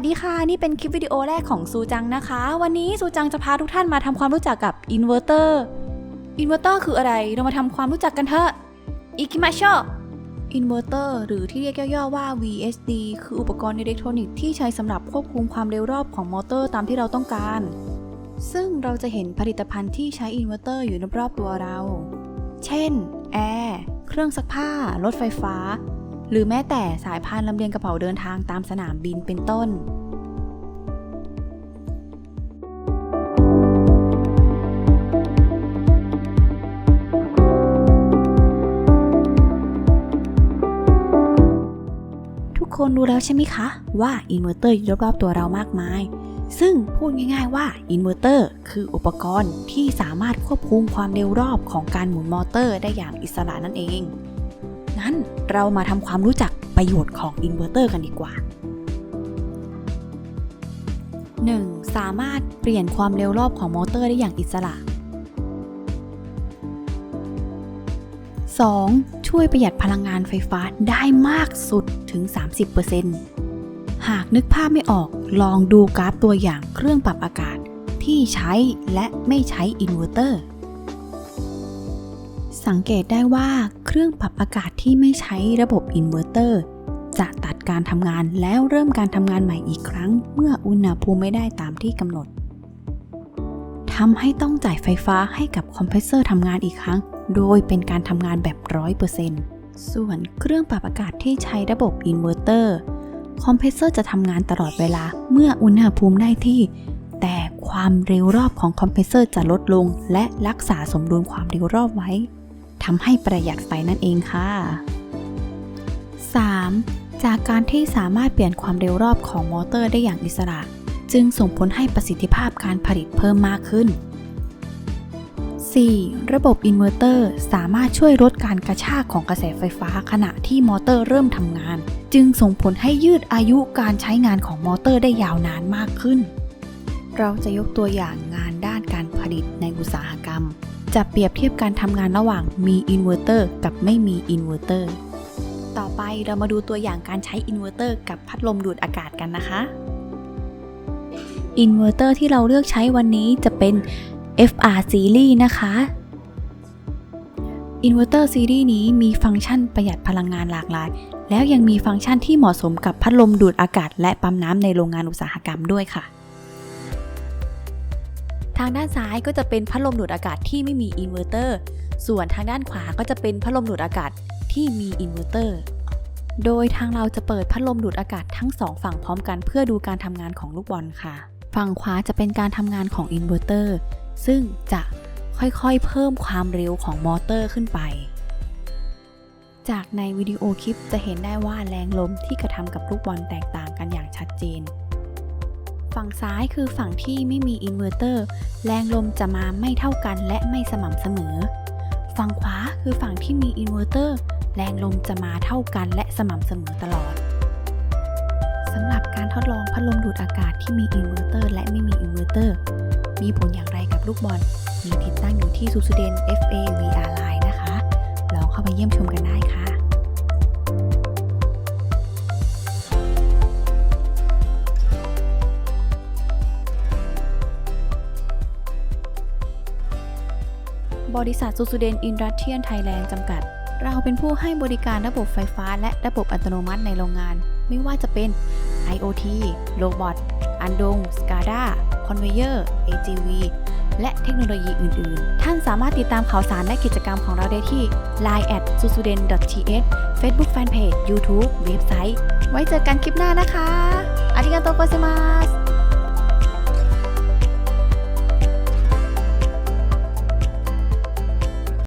วัสดีค่ะ นี่เป็นคลิปวิดีโอแรกของซูจังนะคะ วันนี้ซูจังจะพาทุกท่านมาทำความรู้จักกับอินเวอร์เตอร์อินเวอร์เตอร์คืออะไร เรามาทำความรู้จักกันเถอะอิคิมาโชอินเวอร์เตอร์หรือที่เรียกย่อๆว่า VSD คืออุปกรณ์อิเล็กทรอนิกส์ที่ใช้สำหรับควบคุมความเร็วรอบของมอเตอร์ตามที่เราต้องการ ซึ่งเราจะเห็นผลิตภัณฑ์ที่ใช้อินเวอร์เตอร์อยู่รอบๆตัวเรา เช่นแอร์เครื่องซักผ้ารถไฟฟ้า หรือแม้แต่สายพานลำเลียงกระเป๋าเดินทางตามสนามบินเป็นต้น ทุกคนรู้แล้วใช่ไหมคะ ว่าอินเวอร์เตอร์อยู่รอบๆตัวเรามากมาย ซึ่งพูดง่ายๆว่าอินเวอร์เตอร์คืออุปกรณ์ที่สามารถควบคุมความเร็วรอบของการหมุนมอเตอร์ได้อย่างอิสระนั่นเอง งั้นเรามาทำความรู้จักประโยชน์ของอินเวอร์เตอร์กันดีกว่า 1. สามารถเปลี่ยนความเร็วรอบของมอเตอร์ได้อย่างอิสระ 2. ช่วยประหยัดพลังงานไฟฟ้าได้มากสุดถึง 30%หากนึกภาพไม่ออกลองดูกราฟตัวอย่างเครื่องปรับอากาศที่ใช้และไม่ใช้อินเวอร์เตอร์ สังเกตได้ว่าเครื่องปรับอากาศที่ไม่ใช้ระบบอินเวอร์เตอร์จะตัดการทำงานแล้วเริ่มการทำงานใหม่อีกครั้ง เมื่ออุณหภูมิไม่ได้ตามที่กำหนดทำให้ต้องจ่ายไฟฟ้าให้กับคอมเพรสเซอร์ทำงานอีกครั้ง โดยเป็นการทำงานแบบ 100%ส่วนเครื่องปรับอากาศที่ใช้ระบบอินเวอร์เตอร์คอมเพรสเซอร์จะทำงานตลอดเวลาเมื่ออุณหภูมิได้ที่แต่ความเร็วรอบของคอมเพรสเซอร์จะลดลง และรักษาสมดุลความเร็วรอบไว้ ทำให้ประหยัดไฟนั่นเองค่ะ 3. จากการที่สามารถเปลี่ยนความเร็วรอบของมอเตอร์ได้อย่างอิสระ จึงส่งผลให้ประสิทธิภาพการผลิตเพิ่มมากขึ้น 4. ระบบอินเวอร์เตอร์สามารถช่วยลดการกระชากของกระแสไฟฟ้าขณะที่มอเตอร์เริ่มทำงาน จึงส่งผลให้ยืดอายุการใช้งานของมอเตอร์ได้ยาวนานมากขึ้น เราจะยกตัวอย่างงานด้านการผลิตในอุตสาหกรรม จะเปรียบเทียบการทำงานระหว่างมีอินเวอร์เตอร์กับไม่มีอินเวอร์เตอร์ต่อไปเรามาดูตัวอย่างการใช้อินเวอร์เตอร์กับพัดลมดูดอากาศกันนะคะอินเวอร์เตอร์ที่เราเลือกใช้วันนี้จะเป็น FR Series นะคะอินเวอร์เตอร์ซีรีส์นี้มีฟังก์ชันประหยัดพลังงานหลากหลาย แล้วยังมีฟังก์ชันที่เหมาะสมกับพัดลมดูดอากาศ และปั๊มน้ำในโรงงานอุตสาหกรรมด้วยค่ะ ทางด้านซ้ายก็จะเป็นพัดลมดูดอากาศที่ไม่มีอินเวอร์เตอร์ ส่วนทางด้านขวาก็จะเป็นพัดลมดูดอากาศที่มีอินเวอร์เตอร์ โดยทางเราจะเปิดพัดลมดูดอากาศทั้งสองฝั่งพร้อมกันเพื่อดูการทำงานของลูกบอลค่ะ ฝั่งขวาจะเป็นการทำงานของอินเวอร์เตอร์ ซึ่งจะค่อยๆ เพิ่มความเร็วของมอเตอร์ขึ้นไป จากในวิดีโอคลิปจะเห็นได้ว่าแรงลมที่กระทำกับลูกบอลแตกต่างกันอย่างชัดเจน ฝั่งซ้ายคือฝั่งที่ไม่มีอินเวอร์เตอร์ แรงลมจะมาไม่เท่ากันและไม่สม่ำเสมอ ฝั่งขวาคือฝั่งที่มีอินเวอร์เตอร์ แรงลมจะมาเท่ากันและสม่ำเสมอตลอดสำหรับการทดลองพัดลมดูดอากาศที่มีอินเวอร์เตอร์ และไม่มีอินเวอร์เตอร์ มีผลอย่างไรกับลูกบอล มีติดตั้งอยู่ที่ s u s u d e n FA VR Line นะคะ ลองเข้าไปเยี่ยมชมกันได้ค่ะ บริษัท s u s u d e n Industrial Thailand จำกัด เราเป็นผู้ให้บริการระบบไฟฟ้าและระบบอัตโนมัติในโรงงาน ไม่ว่าจะเป็น IoT โรบอทอันดง SCADA Conveyor AGV และเทคโนโลยีอื่น ๆ ท่านสามารถติดตามข่าวสารและกิจกรรมของเราได้ที่ line at susuden.th Facebook Fanpage YouTube เว็บไซต์ ไว้เจอกันคลิปหน้านะคะอาริกาโตโกเซมัส